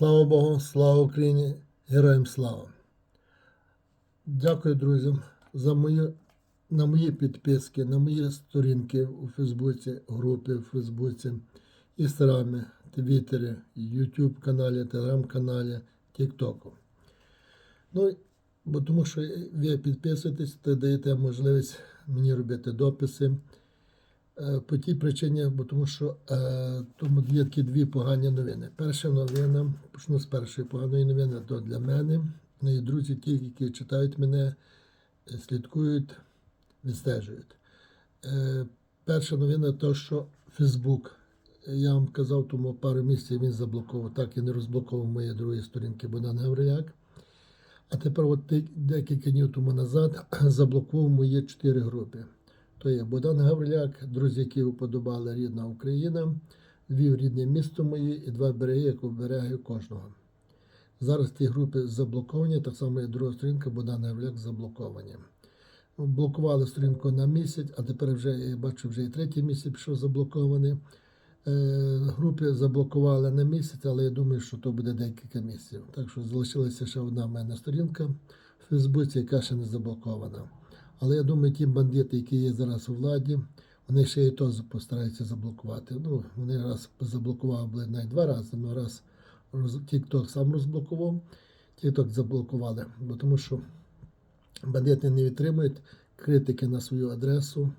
Слава Богу, слава Україні, героям слава. Дякую друзям за мої, на мої підписки, на мої сторінки у Фейсбуці, групи в Фейсбуці, Інстаграмі, Твіттері, Ютуб каналі, Телеграм-каналі, Тіктоку. Ну, бо тому що ви підписуєтесь, то даєте можливість мені робити дописи. Е, По тій причині, бо тому що е, тому є такі дві погані новини. Перша новина, почну з першої поганої новини, то для мене. Ну і друзі, ті, які читають мене, е, слідкують, відстежують. Перша новина то, що Фейсбук, я вам казав, тому пару місяців він заблокував, так і не розблокував мої другі сторінки Богдан Гавриляк. А тепер, от декілька днів тому назад, заблокував мої чотири групи. То є Богдан Гавриляк, друзі, які уподобали рідна Україна, Львів рідне місто моє і два береги, як оберегаю кожного. Зараз ті групи заблоковані, так само і друга сторінка Богдан Гавриляк заблоковані. Блокували сторінку на місяць, а тепер вже я бачу, вже і третій місяць пішов заблокований. Е, групи заблокували на місяць, але я думаю, що то буде декілька місяців. Так що залишилася ще одна в мене сторінка в Фейсбуці, яка ще не заблокована. Але я думаю, ті бандити, які є зараз у владі, вони ще і то постараються заблокувати. Ну, вони раз заблокували навіть два рази, але раз TikTok сам розблокував, TikTok заблокували, бо тому що бандити не відтримують критики на свою адресу.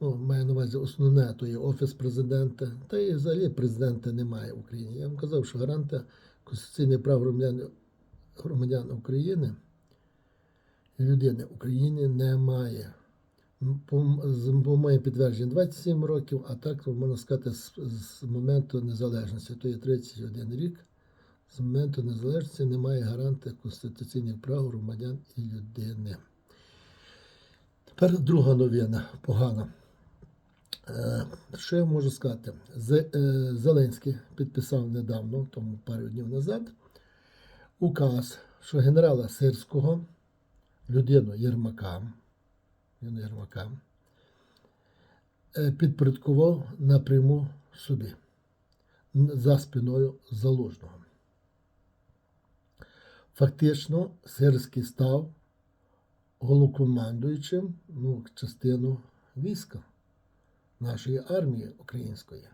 Ну, маю на увазі основне, то є офіс президента, та і взагалі президента немає в Україні. Я вам казав, що гаранта конституційних прав громадян, громадян України людини в Україні немає. По, моєму підтвердженню 27 років, а так можна сказати з, з моменту незалежності, то є 31 рік. З моменту незалежності немає гаранта конституційних прав громадян і людини. Тепер друга новина погана. Е, Що я можу сказати? Е, Зеленський підписав недавно, тому пару днів назад, указ, що генерала Сирського, людину Єрмака, Єрмака, е, підпорядкував напряму собі за спиною залужного. Фактично, Сирський став головкомандуючим ну, частину війська нашої армії української.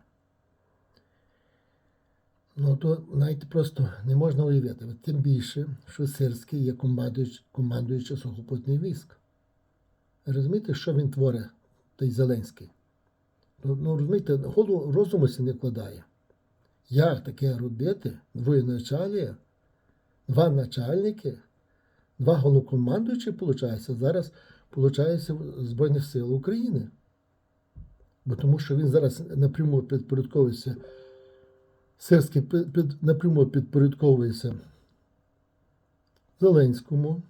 Ну, то навіть просто не можна уявити. Тим більше, що Сирський є командуючий, командуючий сухопутних військ. Розумієте, що він творить, той Зеленський? Ну, ну розумієте, голову розуму не вкладає. Як таке робити? Воєначалія, два начальники, два головнокомандуючі, виходить, зараз виходить Збройних сил України. Бо тому що він зараз напряму підпорядковується, Сирський під, напряму підпорядковується Зеленському,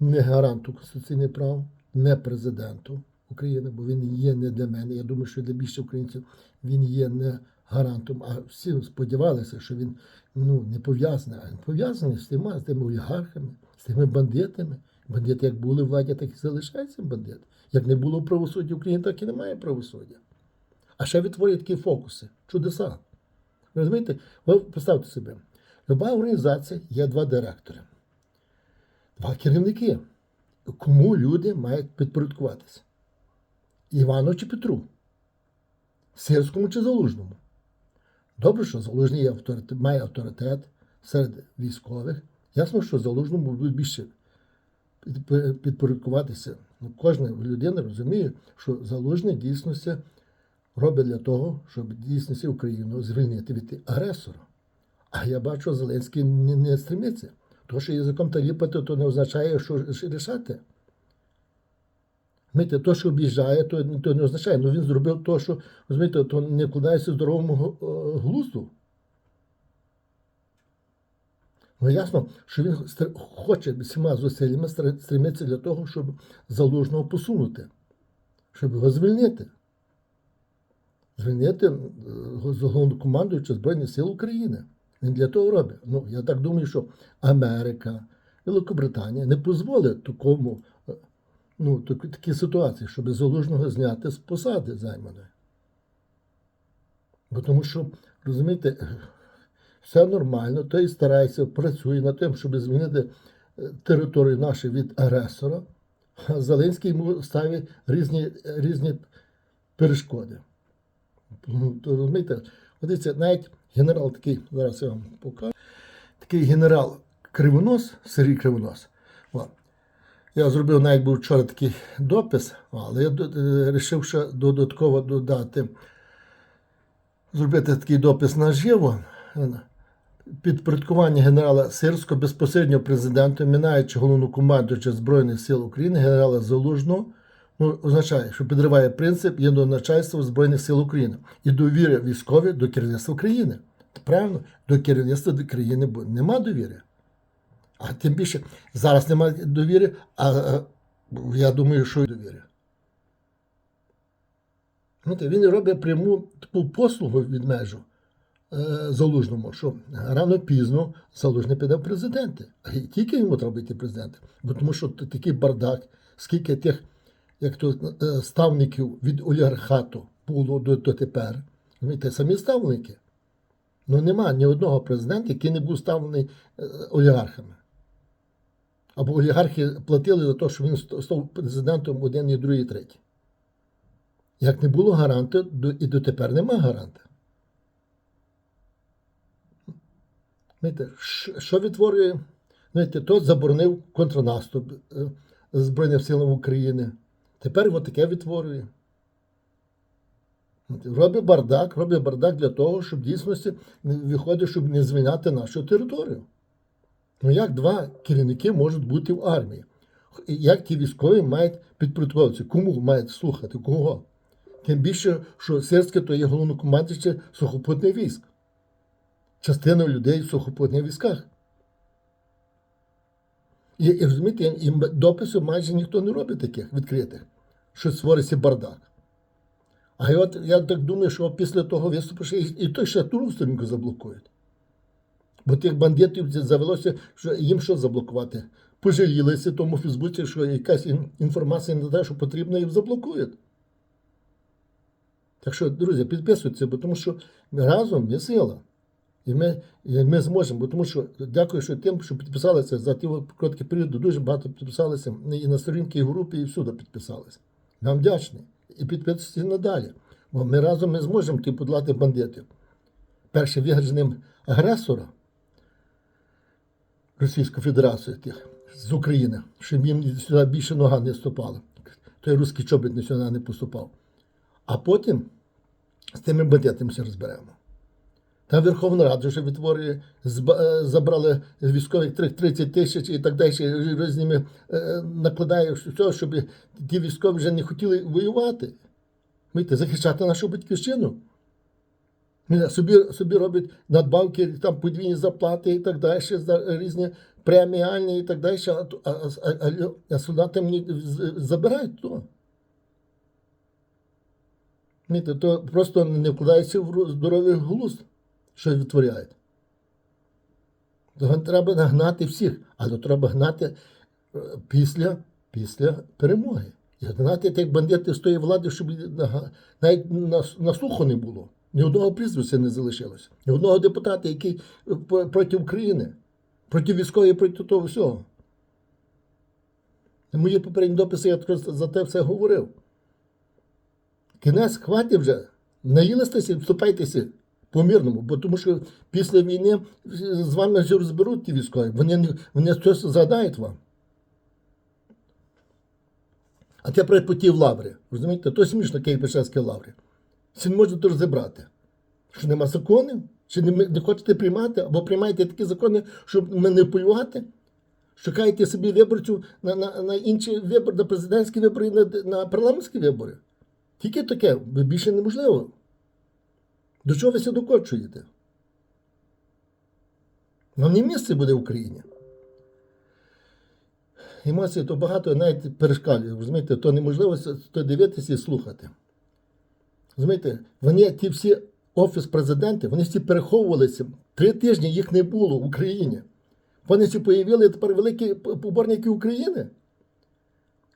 не гаранту конституційних прав, не президенту України, бо він є не для мене. Я думаю, що для більшості українців він є не гарантом, а всі сподівалися, що він ну, не пов'язаний, а він пов'язаний з тими, з тими олігархами, з тими бандитами. Бандити як були в владі, так і залишаються бандити. Як не було правосуддя в Україні, так і немає правосуддя. А ще відтворюють такі фокуси, чудеса. Розумієте? Ви представте собі, люба організація є два директори, два керівники. Кому люди мають підпорядкуватися? Івану чи Петру? Сирському чи Залужному? Добре, що Залужний авторитет, має авторитет серед військових. Ясно, що Залужному будуть більше підпорядкуватися. Ну, кожна людина розуміє, що Залужний дійсності робить для того, щоб дійсності Україну звільнити від агресора. А я бачу, Зеленський не, не стремиться. То, що язиком таліпати, то не означає, що рішати. Знаєте, то, що об'їжджає, то, то не означає. Ну він зробив то, що розумієте, то не вкладається здоровому е, глузду. Ну, ясно, що він хоче всіма зусиллями стр- стремиться для того, щоб залужного посунути, щоб його звільнити. Звільнити е, головнокомандуюча Збройних сил України. Він для того робить. Ну, я так думаю, що Америка, Великобританія не дозволить такому, е, ну, так- такій ситуації, щоб залужного зняти з посади займаної. Бо тому що, розумієте, все нормально, той старається, працює над тим, щоб звільнити е, територію нашу від агресора. А Зеленський йому ставить різні, різні перешкоди. Ну, розумієте, дивіться, навіть генерал такий, зараз я вам покажу, такий генерал Кривонос, Сергій Кривонос. Я зробив навіть був вчора такий допис, але я вирішив ще додатково додати, зробити такий допис наживо. Підпорядкування генерала Сирського безпосередньо президенту, мінаючи головну командуюча Збройних сил України, генерала Залужного, ну, означає, що підриває принцип єдноначальства Збройних сил України і довіри військові до керівництва країни. Правильно, до керівництва до країни нема довіри. А тим більше зараз немає довіри, а, а я думаю, що й довіри. Знаєте, він робить пряму таку послугу від межу е, залужному, що рано пізно залужний піде в президенти. А тільки йому треба йти президенти. Бо тому що такий бардак, скільки тих, як то е, ставників від олігархату було до, до тепер. Розумієте, самі ставники. Ну нема ні одного президента, який не був ставлений е, олігархами. Або олігархи платили за те, що він став президентом один, і другий, і третій. Як не було гаранта, і дотепер нема гаранта. Знаєте, що- що відтворює? Знаєте, то заборонив контрнаступ е, Збройним силам України. Тепер от таке відтворює. Робить бардак, робить бардак для того, щоб дійсності виходить, щоб не звільняти нашу територію. Ну як два керівники можуть бути в армії? Як ті військові мають підпорядковуватися? Кому мають слухати? Кого? Тим більше, що Сирське то є головнокомандуюче сухопутних військ. Частина людей в сухопутних військах. І, і розумієте, і дописів майже ніхто не робить таких відкритих, що створиться бардак. А я, я так думаю, що після того виступу ще і, той ще ту сторінку заблокують. Бо тих бандитів завелося, що їм що заблокувати? Пожалілися тому в Фейсбуці, що якась ін- інформація не те, що потрібно, їм заблокують. Так що, друзі, підписуйтесь, бо тому що разом є сила. І ми, і ми зможемо, бо тому що дякую, що тим, що підписалися за ті короткий період, дуже багато підписалися і на сторінки, і в групі, і всюди підписалися. Нам вдячний. І підписуйтесь надалі. Бо ми разом не зможемо ті подолати бандитів. Перше виградженим агресора Російської Федерації тих з України, щоб їм сюди більше нога не ступала. Той русський чобіт сюди не поступав. А потім з тими бандитами все розберемо. Там Верховна Рада вже відтворює, е, забрали військових 30 тисяч і так далі, різними е, накладає все, щоб ті військові вже не хотіли воювати. Знаєте, захищати нашу батьківщину. Собі, собі роблять надбавки, там подвійні зарплати і так далі, різні преміальні і так далі, а, а, а, а, солдати мені забирають то. Знаєте, то просто не вкладається в здоровий глузд, що відтворяють. Того треба нагнати всіх, але треба гнати е, після, після перемоги. І гнати тих бандитів з тої влади, щоб навіть на, на слуху не було. Ні одного прізвища не залишилося. Ні одного депутата, який е, проти України, проти військової, проти того всього. І Мої попередні дописи я за те все говорив. Кінець, хватить вже. Наїлися, вступайтеся по-мирному, бо тому що після війни з вами розберуть ті військові. Вони, вони щось загадають вам. А тепер по тій лаври. Розумієте, то смішно Києво-Печерській лаврі. Чи не можете розібрати? Що нема законів? Чи не, не хочете приймати? Або приймаєте такі закони, щоб маніпулювати? Шукаєте собі виборців на, на, на інші вибори, на президентські вибори на, на парламентські вибори. Тільки таке, більше неможливо. До чого ви все докочуєте? Вам не місце буде в Україні. Емоції то багато навіть перешкалює. Розумієте, то неможливо то дивитися і слухати. Розумієте, вони ті всі офіс президенти, вони всі переховувалися. Три тижні їх не було в Україні. Вони всі появили тепер великі поборники України.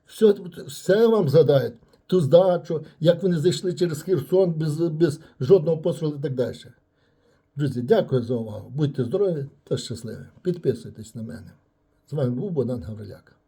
Все, все вам згадають. Ту здачу, як вони зайшли через Херсон без, без жодного пострілу і так далі. Друзі, дякую за увагу. Будьте здорові та щасливі. Підписуйтесь на мене. З вами був Богдан Гавриляк.